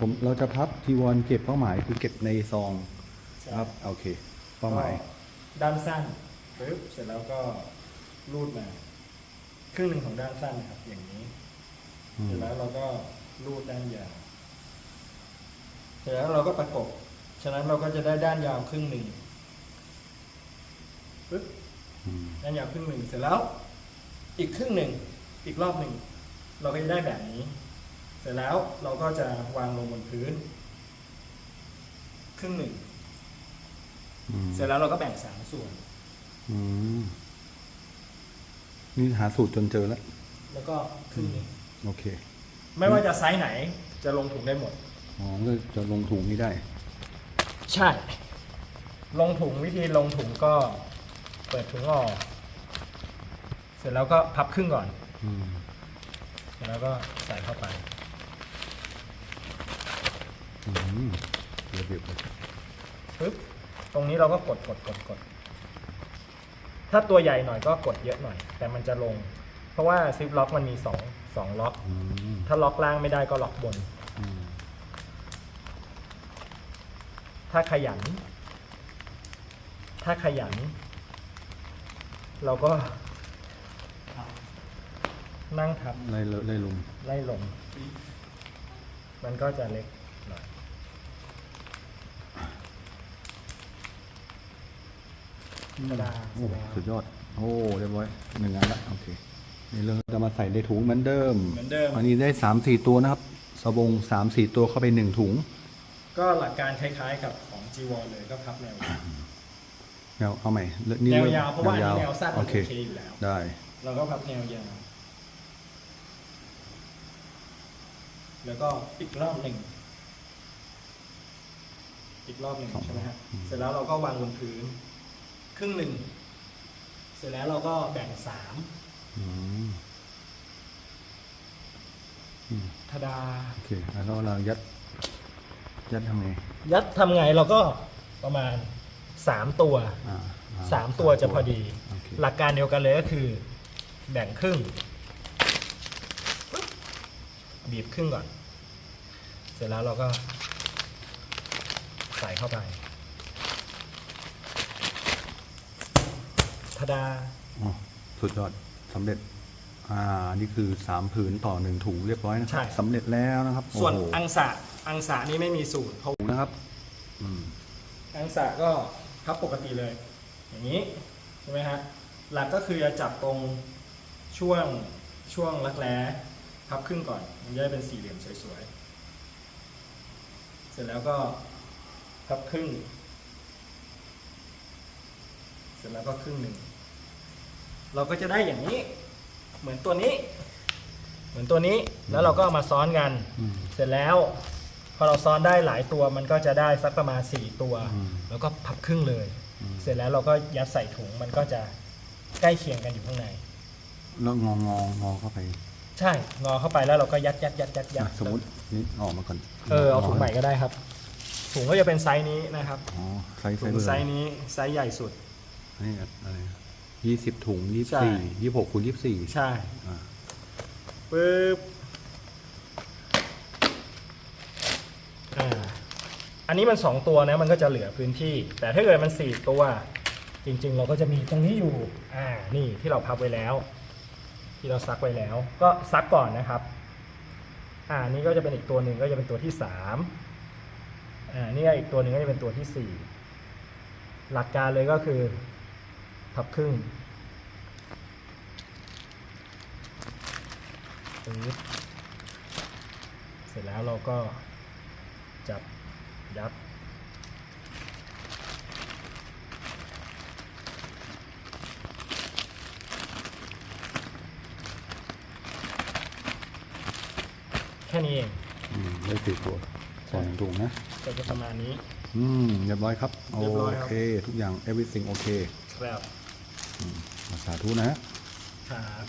ผมเราจะพับทีวอนเก็บเป้าหมายคือเก็บในซองครับโอเค เป้าหมายก็ด้านสั้นปึ๊บเสร็จแล้วก็รูดมาครึ่งหนึ่งของด้านสั้นนะครับ อย่างนี้อืมเสร็จแล้วเราก็รูดด้านยาวเสร็จแล้วเราก็ประกบฉะนั้นเราก็จะได้ด้านยาวครึ่งหนึ่งปึ๊บอืมด้านยาวครึ่งหนึ่งเสร็จแล้ว อีกครึ่งหนึ่งอีกรอบหนึ่งเราก็จะได้แบบนี้ เสร็จแล้วเราก็จะวางลงบนพื้น ครึ่งหนึ่งอืมเสร็จแล้วเราก็แบ่งสามส่วนอืมนี่หาสูตรจนเจอแล้ว แล้วก็ครึ่งหนึ่งโอเค ไม่ว่าจะไซส์ไหนจะลงถุงได้หมด อ๋อก็จะลงถุงนี้ได้ ใช่ ลงถุงวิธีลงถุงก็เปิดถุงออก เสร็จแล้วก็พับครึ่งก่อนอืมเสร็จแล้วก็ใส่เข้าไปอืมระ เบียบเลยปึ๊บตรงนี้เราก็กดกดกดกด ถ้าตัวใหญ่หน่อยก็กดเยอะหน่อย แต่มันจะลง เพราะว่าซิปล็อกมันมีสองสองล็อกอืมถ้าล็อกล่างไม่ได้ก็ล็อกบนอืมถ้าขยัน ถ้าขยัน เราก็ นั่งทับไล่เลอะไล่ลงไล่ลง มันก็จะเล็กหน่อย กระดาษโอ้สุดยอด โอ้เรียบร้อยหนึ่งอันละโอเคนี่เรื่องจะมาใส่ในถุงเหมือนเดิมเหมือนเดิม อันนี้ได้สามสี่ตัวนะครับ สบงสามสี่ตัวเข้าไปหนึ่งถุง ก็หลักการคล้ายๆกับของ g w a l เลยก็พับแนวแนวเอาใหม่เริ่มแนริ่วมยาวเพราะว่าอันนี้แนวสั้นโอมันเคโอเคอยู่แล้ว ได้ เราก็พับแนวยาวแล้วก็อีกรอบหนึ่งอีกรอบหนึ่งใช่ไหมฮะเสร็จแล้วเราก็วางบนพื้น ครึ่งหนึ่ง เสร็จแล้วเราก็แบ่งสามอืมอืมทดา โอเคแล้วเรายัด ยัดทำไงยัดทำไงเราก็ประมาณสามตัว อ่าอ่สามตัวจะพอดี โอเคหลักการเดียวกันเลยก็คือ แบ่งครึ่งปึ๊บบีบครึ่งก่อน เสร็จแล้วเราก็ใส่เข้าไป ดา อ๋อสุดยอดสำเร็จ อ่า นี่คือสามผืนต่อหนึ่งถุงเรียบร้อยนะคใช่ รับสำเร็จแล้วนะครับส่วนโอ้โหอังสะอังสะนี่ไม่มีสูตรเพราะถุงนะครับ อืม อังสะก็พับปกติเลย อย่างนี้ใช่ไหมฮะหลักก็คือจะจับตรงช่วงช่วงรักแร้พับครึ่งก่อนมันจะได้เป็นสี่เหลี่ยมสวยๆ เสร็จแล้วก็พับครึ่ง เสร็จแล้วก็ครึ่งหนึ่ง เราก็จะได้อย่างนี้ เหมือนตัวนี้ เหมือนตัวนี้แล้วเราก็เอามาซ้อนกัน อืม เสร็จแล้ว พอเราซ้อนได้หลายตัวมันก็จะได้สักประมาณ 4 ตัว อืมแล้วก็พับครึ่งเลย อืม เสร็จแล้วเราก็ยัดใส่ถุงมันก็จะใกล้เคียงกันอยู่ข้างใน แล้วงององงอเข้าไปใช่งอเข้าไปแล้วเราก็ยัดยัดยัดยัดยัดอะสมมตินี่ออกมาก่อนเออเอาถุงใหม่ก็ได้ครับ ถุงก็จะเป็นไซส์นี้นะครับอ๋อไซส์ไซถุส์งเบอร์ไซส์นี้ไซส์ใหญ่สุด นี่อะไร ยี่สิบถุงยี่ใช่ สี่ยี่หกคูณยี่สี่ใช่อ่าปึ๊บอ่าอันนี้มัน2ตัวนะมันก็จะเหลือพื้นที่ แต่ถ้าเกิดมัน4ตัว จริงๆ เราก็จะมีตรงนี้อยู่อ่านี่ที่เราพับไว้แล้ว ที่เราซักไว้แล้ว ก็ซักก่อนนะครับ อ่านี่ก็จะเป็นอีกตัวหนึ่งก็จะเป็นตัวที่สามอ่านี่ก็อีกตัวหนึ่งก็จะเป็นตัวที่สี่หลักการเลยก็คือ พับครึ่งปึ๊บเสร็จแล้วเราก็จับยัดแค่นี้เองอืมได้สี่ตัวสองถุงนะ ก็จะประมาณนี้ อืมเรียบร้อยครับโอเรียบร้อยครับเค ทุกอย่าง everything โอเค ครับ สาธุนะครับ